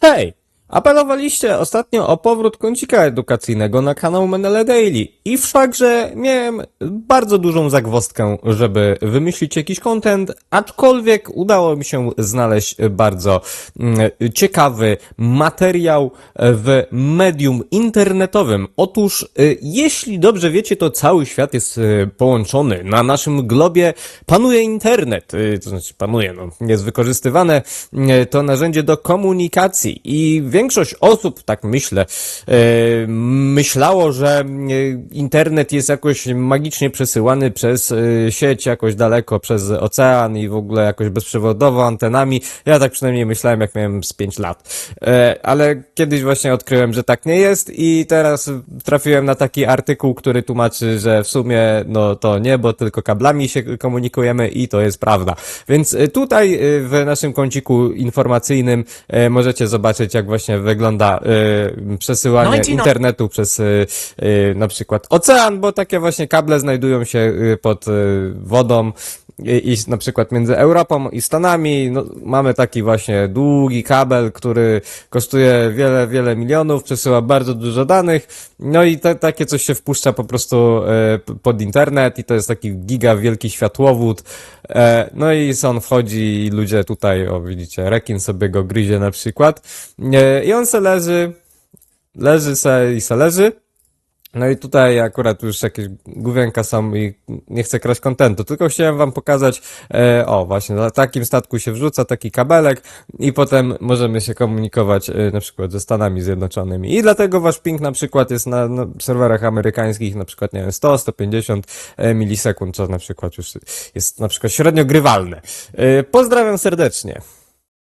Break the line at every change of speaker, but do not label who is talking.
Hey, Apelowaliście ostatnio o powrót kącika edukacyjnego na kanał Menele Daily i wszakże miałem bardzo dużą zagwozdkę, żeby wymyślić jakiś content, aczkolwiek udało mi się znaleźć bardzo mm, ciekawy materiał w medium internetowym. Otóż, y, jeśli dobrze wiecie, to cały świat jest y, połączony. Na naszym globie panuje internet, y, to znaczy panuje, no, jest wykorzystywane to narzędzie do komunikacji i większość osób, tak myślę, y, myślało, że y, internet jest jakoś magicznie przesyłany przez y, sieć jakoś daleko, przez ocean i w ogóle jakoś bezprzewodowo, antenami. Ja tak przynajmniej myślałem, jak miałem z 5 lat. E, Ale kiedyś właśnie odkryłem, że tak nie jest i teraz trafiłem na taki artykuł, który tłumaczy, że w sumie no to nie, bo tylko kablami się komunikujemy i to jest prawda. Więc tutaj w naszym kąciku informacyjnym możecie zobaczyć, jak właśnie wygląda y, przesyłanie
99
internetu przez y, y, na przykład ocean, bo takie właśnie kable znajdują się y, pod y, wodą i, i na przykład między Europą i Stanami. No, mamy taki właśnie długi kabel, który kosztuje wiele, wiele milionów, przesyła bardzo dużo danych, no i te, takie coś się wpuszcza po prostu e, pod internet i to jest taki giga wielki światłowód, e, no i on wchodzi i ludzie tutaj, o widzicie, rekin sobie go gryzie na przykład. E, i on se leży, leży se i se leży, no i tutaj akurat już jakieś główienka są i nie chcę kraść kontentu, tylko chciałem wam pokazać, e, o właśnie, na takim statku się wrzuca taki kabelek i potem możemy się komunikować e, na przykład ze Stanami Zjednoczonymi. I dlatego wasz ping na przykład jest na, na serwerach amerykańskich na przykład, nie wiem, 100, 150 e, milisekund, co na przykład już jest na przykład średnio grywalne. E, pozdrawiam serdecznie.